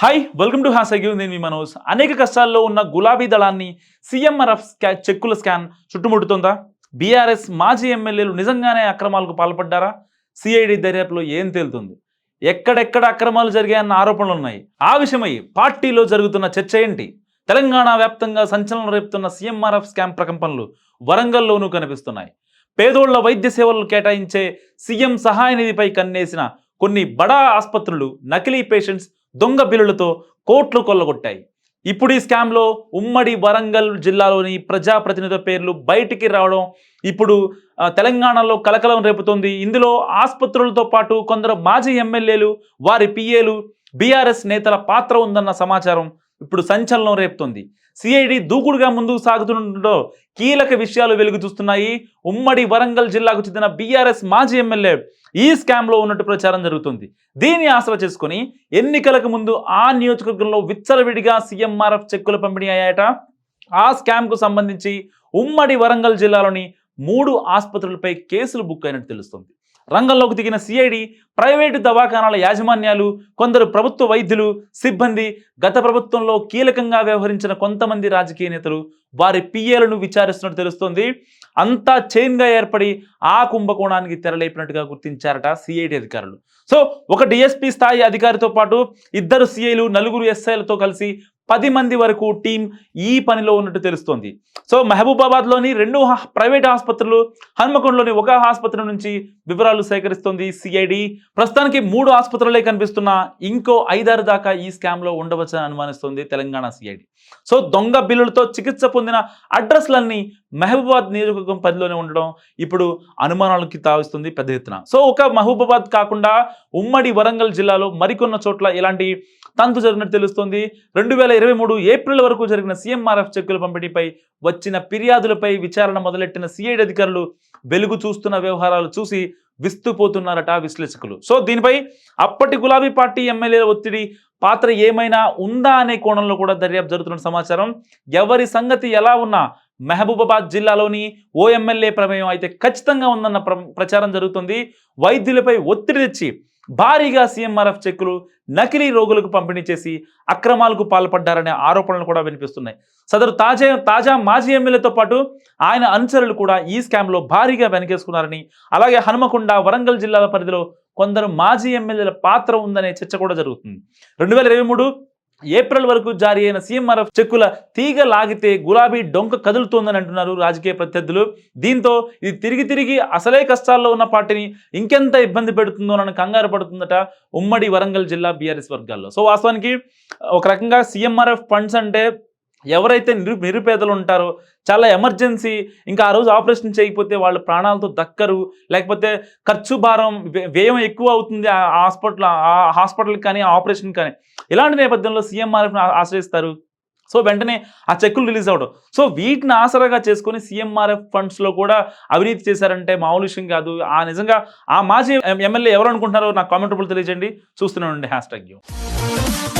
Hi welcome to హాసగ్యూ నేను మీ మనోజ్. అనేక కష్టాల్లో ఉన్న గులాబీ దళాన్ని సీఎంఆర్ఎఫ్ స్కా చెక్కుల స్కాన్ చుట్టుముడుతుందా? బీఆర్ఎస్ మాజీ ఎమ్మెల్యేలు నిజంగానే అక్రమాలకు పాల్పడ్డారా? సిఐడి దర్యాప్తులో ఏం తేలుతుంది? ఎక్కడెక్కడ అక్రమాలు జరిగాయన్న ఆరోపణలు ఉన్నాయి ఆ విషయమై పార్టీలో జరుగుతున్న చర్చ ఏంటి? తెలంగాణ వ్యాప్తంగా సంచలనం రేపుతున్న సీఎంఆర్ఎఫ్ స్కామ్ ప్రకంపనలు వరంగల్లోనూ కనిపిస్తున్నాయి. పేదోళ్ళ వైద్య సేవలు కేటాయించే సీఎం సహాయ నిధిపై కన్నేసిన కొన్ని బడా ఆసుపత్రులు నకిలీ పేషెంట్స్ దొంగ బిల్లులతో కోట్లు కొల్లగొట్టాయి. ఇప్పుడు ఈ స్కామ్లో ఉమ్మడి వరంగల్ జిల్లాలోని ప్రజాప్రతినిధుల పేర్లు బయటికి రావడం ఇప్పుడు తెలంగాణలో కలకలం రేపుతోంది. ఇందులో ఆసుపత్రులతో పాటు కొందరు మాజీ ఎమ్మెల్యేలు వారి పిఏలు బీఆర్ఎస్ నేతల పాత్ర ఉందన్న సమాచారం ఇప్పుడు సంచలనం రేపుతోంది. సిఐడి దూకుడుగా ముందుకు సాగుతుండటంలో కీలక విషయాలు వెలుగు చూస్తున్నాయి. ఉమ్మడి వరంగల్ జిల్లాకు చెందిన బీఆర్ఎస్ మాజీ ఎమ్మెల్యే ఈ స్కామ్లో ఉన్నట్టు ప్రచారం జరుగుతుంది. దీన్ని ఆసరా చేసుకొని ఎన్నికలకు ముందు ఆ నియోజకవర్గంలో విచ్చలవిడిగా సీఎంఆర్ఎఫ్ చెక్కుల పంపిణీ అయ్యాయట. ఆ స్కామ్కు సంబంధించి ఉమ్మడి వరంగల్ జిల్లాలోని మూడు ఆసుపత్రులపై కేసులు బుక్ అయినట్టు తెలుస్తుంది. రంగంలోకి దిగిన సిఐడి ప్రైవేటు దవాఖానాల యాజమాన్యాలు కొందరు ప్రభుత్వ వైద్యులు సిబ్బంది గత ప్రభుత్వంలో కీలకంగా వ్యవహరించిన కొంతమంది రాజకీయ నేతలు వారి పిఏలను విచారిస్తున్నట్టు తెలుస్తోంది. అంతా చైన్గా ఏర్పడి ఆ కుంభకోణానికి తెరలేపినట్టుగా గుర్తించారట సిఐడి అధికారులు. సో ఒక డిఎస్పీ స్థాయి అధికారితో పాటు ఇద్దరు సిఐలు నలుగురు ఎస్ఐలతో కలిసి పది మంది వరకు టీం ఈ పనిలో ఉన్నట్టు తెలుస్తోంది. సో మహబూబాబాద్లోని రెండు ప్రైవేట్ ఆసుపత్రులు హన్మకొండలోని ఒక ఆసుపత్రి నుంచి వివరాలు సేకరిస్తోంది సిఐడి. ప్రస్తుతానికి మూడు ఆసుపత్రులే కనిపిస్తున్న ఇంకో ఐదారు దాకా ఈ స్కామ్లో ఉండవచ్చని అనుమానిస్తోంది తెలంగాణ సిఐడి. సో దొంగ బిల్లులతో చికిత్స పొందిన అడ్రస్లన్నీ మహబూబాబాద్ నియోజకవర్గం పరిధిలోనే ఉండడం ఇప్పుడు అనుమానాలకి తావిస్తుంది పెద్ద ఎత్తున. సో ఒక మహబూబాబాద్ కాకుండా ఉమ్మడి వరంగల్ జిల్లాలో మరికొన్న చోట్ల ఇలాంటి తంతు జరిగినట్టు తెలుస్తోంది. రెండు వేల ఇరవై మూడు ఏప్రిల్ వరకు జరిగిన సీఎంఆర్ఎఫ్ చెక్కుల పంపిణీపై వచ్చిన ఫిర్యాదులపై విచారణ మొదలెట్టిన సిఐడి అధికారులు వెలుగు చూస్తున్న వ్యవహారాలు చూసి విస్తుపోతున్నారట విశ్లేషకులు. సో దీనిపై అప్పటి గులాబీ పార్టీ ఎమ్మెల్యేల ఒత్తిడి పాత్ర ఏమైనా ఉందా అనే కోణంలో కూడా దర్యాప్తు జరుగుతున్న సమాచారం. ఎవరి సంగతి ఎలా ఉన్నా మహబూబాబాద్ జిల్లాలోని ఓ ఎమ్మెల్యే ప్రమేయం అయితే ఖచ్చితంగా ఉందన్న ప్ర ప్రచారం జరుగుతుంది. వైద్యులపై ఒత్తిడి తెచ్చి భారీగా సీఎంఆర్ఎఫ్ చెక్కులు నకిలీ రోగులకు పంపిణీ చేసి అక్రమాలకు పాల్పడ్డారనే ఆరోపణలు కూడా వినిపిస్తున్నాయి. సదరు తాజా తాజా మాజీ ఎమ్మెల్యేతో పాటు ఆయన అనుచరులు కూడా ఈ స్కామ్లో భారీగా వెనకేసుకున్నారని అలాగే హనుమకొండ వరంగల్ జిల్లాల పరిధిలో కొందరు మాజీ ఎమ్మెల్యేల పాత్ర ఉందనే చర్చ కూడా జరుగుతుంది. రెండు వేల ఇరవై మూడు ఏప్రిల్ వరకు జారీ అయిన సీఎంఆర్ఎఫ్ చెక్కుల తీగ లాగితే గులాబీ డొంక కదులుతోందని అంటున్నారు రాజకీయ ప్రత్యర్థులు. దీంతో ఇది తిరిగి తిరిగి అసలే కష్టాల్లో ఉన్న పార్టీని ఇంకెంత ఇబ్బంది పెడుతుందోనని కంగారు పడుతుందట ఉమ్మడి వరంగల్ జిల్లా బీఆర్ఎస్ వర్గాల్లో. సో వాస్తవానికి ఒక రకంగా సీఎంఆర్ఎఫ్ ఫండ్స్ అంటే ఎవరైతే నిరు నిరుపేదలు ఉంటారో చాలా ఎమర్జెన్సీ ఇంకా ఆ రోజు ఆపరేషన్ చేయకపోతే వాళ్ళ ప్రాణాలతో దక్కరు లేకపోతే ఖర్చు భారం వ్య- వ్యయం ఎక్కువ అవుతుంది ఆ హాస్పిటల్ ఆ హాస్పిటల్కి కానీ ఆ ఆపరేషన్ కానీ. ఇలాంటి నేపథ్యంలో సీఎంఆర్ఎఫ్ని ఆశ్రయిస్తారు. సో వెంటనే ఆ చెక్కులు రిలీజ్ అవ్వడం. సో వీటిని ఆసరాగా చేసుకొని సీఎంఆర్ఎఫ్ ఫండ్స్లో కూడా అవినీతి చేశారంటే మామూలు విషయం కాదు. ఆ నిజంగా ఆ మాజీ ఎం- ఎమ్మెల్యే ఎవరు అనుకుంటున్నారో నాకు కామెంట్ రూపంలో తెలియజేయండి. చూస్తున్నాను హ్యాష్ ట్యాగ్